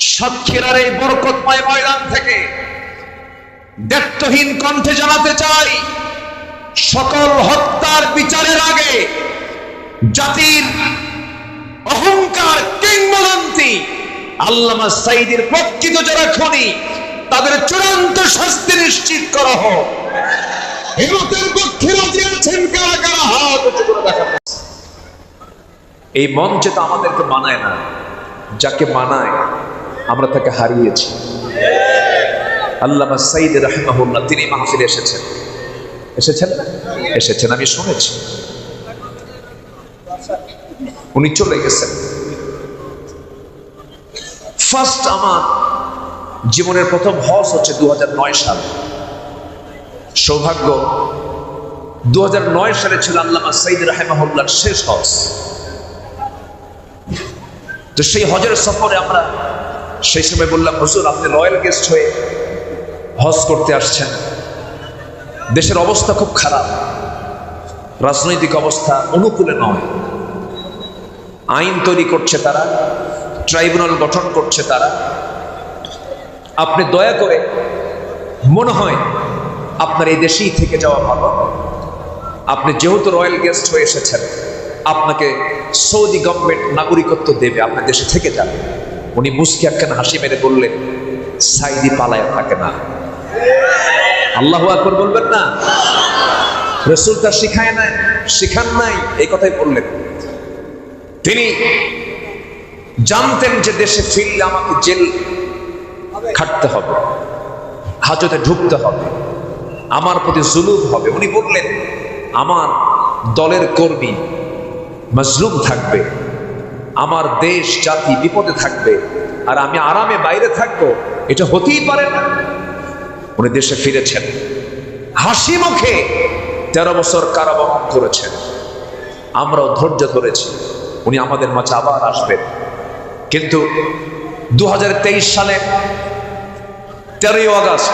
সাক্ষীরার এই বরকতময় ময়দান থেকে দায়িত্বহীন কণ্ঠে জানাতে চাই, সকল হত্যার বিচারের আগে জাতির অহংকার, কিংবদন্তি, আল্লামা সাইদের প্রকৃত যারা খনি, তাদের চূড়ান্ত শাস্তি নিশ্চিত করা হোক। এই মঞ্চে তো আমাদেরকে মানায় না, যাকে মানায় আমরা তাকে হারিয়েছি। আল্লামা সাইদ রাহমাহুল্লাহ, তিনি মাহফিলে এসেছেন। এসেছেন না? এসেছেন, আমি শুনেছি। উনি চলে গেছেন। ফার্স্ট আমার জীবনের প্রথম হজ হচ্ছে দু হাজার নয় সাল। সৌভাগ্য দু হাজার নয় সালে ছিল আল্লামা সাইদ রাহেমাহুল্লার শেষ হজ। তো সেই হজের সফরে আমরা সেই সময় বললাম, হুজুর, আপনি রয়্যাল গেস্ট হয়ে হজ করতে আসছেন। দেশের অবস্থা খুব খারাপ। রাজনৈতিক অবস্থা অনুকূলে নয়। আইন তৈরি করছে তারা, ট্রাইব্যুনাল গঠন করছে তারা। আপনি দয়া করে, মনে হয় আপনার এই দেশেই থেকে যাওয়া ভালো। আপনি যেহেতু রয়্যাল গেস্ট হয়ে এসেছেন, আপনাকে সৌদি গভর্নমেন্ট নাগরিকত্ব দেবে আপনার দেশে থেকে যাবে উনি মুসকি একখান হাসি মেরে বললেন, সাইদি পালায় থাকে না। আল্লাহ আকবর বলবেন না। রসুল তার শিখায় নাই, শিখান নাই, এই কথাই বললেন। তিনি জানতেন যে দেশে ফিরলে আমাকে জেল খাটতে হবে, হাজতে ঢুকতে হবে, আমার প্রতি জুলুম হবে। উনি বললেন, আমার দলের কর্মী মজলুম থাকবে আমার দেশ, জাতি বিপদে থাকবে আর আমি আরামে বাইরে থাকব। এটা হতেই পারে না। উনি দেশে ফিরেছেন। হাসি মুখে তেরো বছর কারাবরণ করেছেন। আমরাও ধৈর্য ধরেছি। উনি আমাদের মাঝে আবার আসবেন। কিন্তু দু হাজার তেইশ সালে তেরোই আগস্ট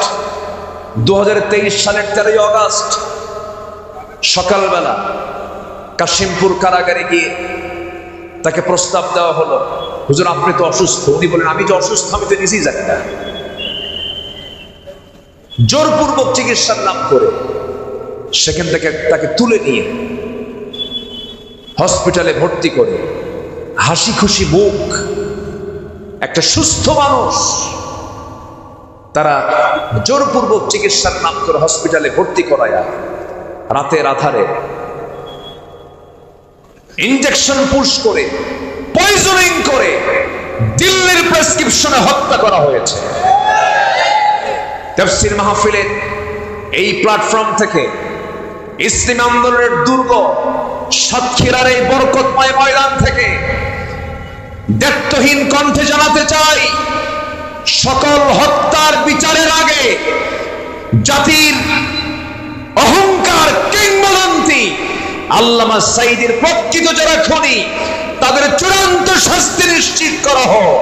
দু সালের তেরোই আগস্ট সকালবেলা কাশিমপুর কারাগারে গিয়ে তাকে প্রস্তাব দেওয়া হলো, হুজুর, আপনি তো অসুস্থ। উনি বলেন আমি যে অসুস্থ, আমি তো নিজেই জানি না। জোরপূর্বক চিকিৎসার নাম করে সেখান থেকে তাকে তুলে নিয়ে হসপিটালে ভর্তি করে হাসি খুশি মুখ একটা সুস্থ মানুষ, তারা জোরপূর্বক চিকিৎসার নাম করে হসপিটালে ভর্তি করায় রাতের আধারে ইঞ্জেকশন পুশ করে পয়জনিং করে দিল্লির প্রেসক্রিপশনে হত্যা করা হয়েছে। তফসির মাহফিলের এই প্ল্যাটফর্ম থেকে ইসলাম আন্দোলনের দুর্গ সাক্ষীরার এই বরকতময় ময়দান থেকে দায়িত্বহীন কণ্ঠে জানাতে চাই, সকল হত্যার বিচারের আগে জাতির আল্লামা সাইদের প্রকৃত যারা খুনি তাদের চূড়ান্ত শাস্তি নিশ্চিত করা হোক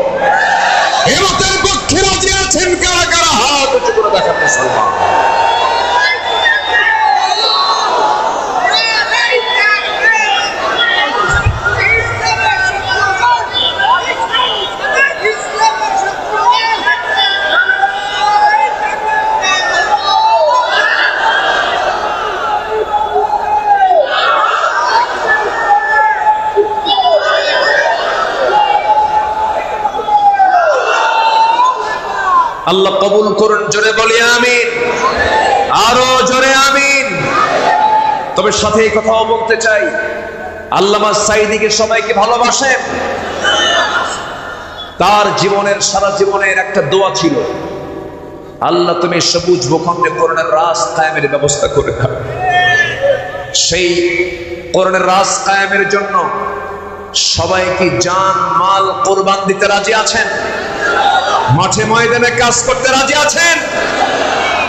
হেমতের পক্ষে রাজি আছেন কারা কারা হাত উঁচু করে দেখান মুসলমান আল্লাহ কবুল করুন, জোরে বলি আমিন। আরও জোরে আমিন। তবে সাথে এই কথাও বলতে চাই, আল্লামা সাইদিকে সবাইকে ভালোবাসেন। তার জীবনের, সারা জীবনের একটা দোয়া ছিল, আল্লাহ তুমি সবুজ ভূখণ্ডে করোনার রাস কায়েমের ব্যবস্থা করে দাও। সেই করোনার রাস কায়েমের জন্য সবাই কি জান, মাল, কোরবান দিতে রাজি আছেন? মাঠে ময়দানে কাজ করতে রাজি আছেন?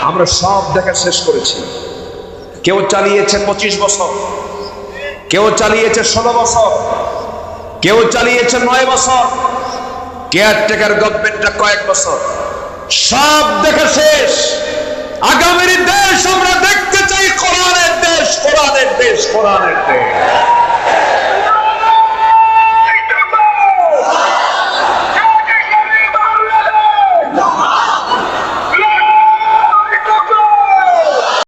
আমরা সব দেখা শেষ করেছি। কেউ চালিয়েছে পঁচিশ বছর, কেউ চালিয়েছে ষোলো বছর, কেউ চালিয়েছে নয় বছর কেয়ারটেকার গভর্নমেন্টটা কয়েক বছর। সব দেখা শেষ। আগামীর দেশ আমরা দেখতে চাই কোরআনের দেশ কোরআনের দেশ কোরআনের দেশ।